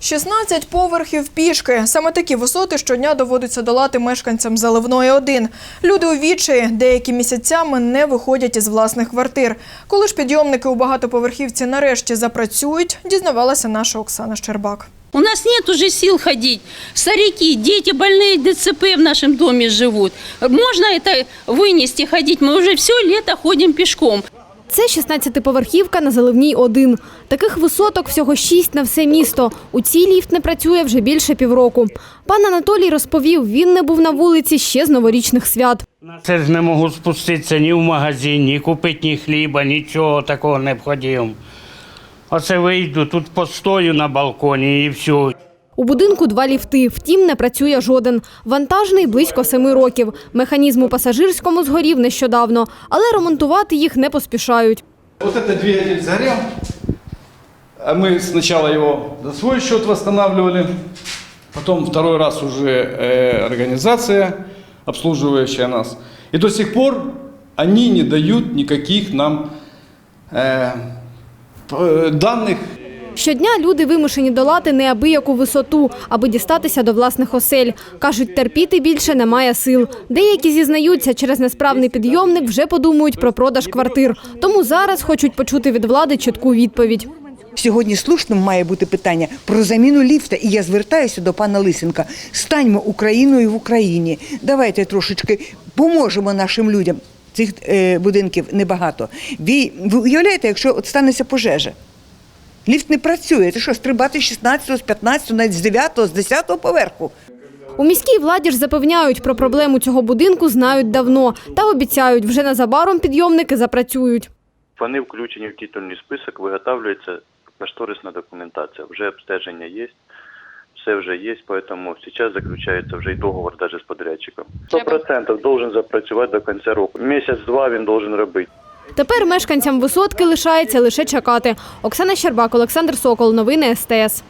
16 поверхів пішки. Саме такі висоти щодня доводиться долати мешканцям Заливної 1. Люди у відчаї деякі місяцями не виходять із власних квартир. Коли ж підйомники у багатоповерхівці нарешті запрацюють, дізнавалася наша Оксана Щербак. У нас нет уже сил ходить. Старики, дети больные ДЦП в нашем доме живут. Можно это вынести, ходить? Мы уже все лето ходим пешком. Це 16-поверхівка на Заливній 1. Таких висоток всього 6 на все місто. У цій ліфт не працює вже більше півроку. Пан Анатолій розповів, він не був на вулиці ще з новорічних свят. Це ж не можу спуститися ні в магазин, ні купити ні хліба, нічого такого не необхідного. Оце вийду, тут постою на балконі і все. У будинку два ліфти, втім не працює жоден. Вантажний близько семи років. Механізм у пасажирському згорів нещодавно, але ремонтувати їх не поспішають. Вот этот двигатель сгорел. А Мы сначала его за свой счет восстанавливали, потом второй раз уже э, организация, обслуживающая нас. И до сих пор они не дают никаких нам э, п- данных Щодня люди вимушені долати неабияку висоту, аби дістатися до власних осель. Кажуть, терпіти більше немає сил. Деякі зізнаються, через несправний підйомник вже подумають про продаж квартир. Тому зараз хочуть почути від влади чітку відповідь. Сьогодні слушним має бути питання про заміну ліфта. І я звертаюся до пана Лисенка. Станьмо Україною в Україні. Давайте трошечки поможемо нашим людям. Цих е, будинків небагато. Ви, уявляєте, якщо от станеться пожежа? Ліфт не працює. Це що, стрибати з 16, з 15, навіть з 9, з 10 поверху? У міській владі ж запевняють, про проблему цього будинку знають давно та обіцяють, вже незабаром підйомники запрацюють. Вони включені в титульний список, виготовлюється кошторисна документація. Вже обстеження є, все вже є, поэтому зараз заключається вже й договор навіть з подрядчиком. 100% должен запрацювати до кінця року. Місяць-два він должен робити. Тепер мешканцям висотки лишається лише чекати. Оксана Щербак, Олександр Сокол. Новини СТС.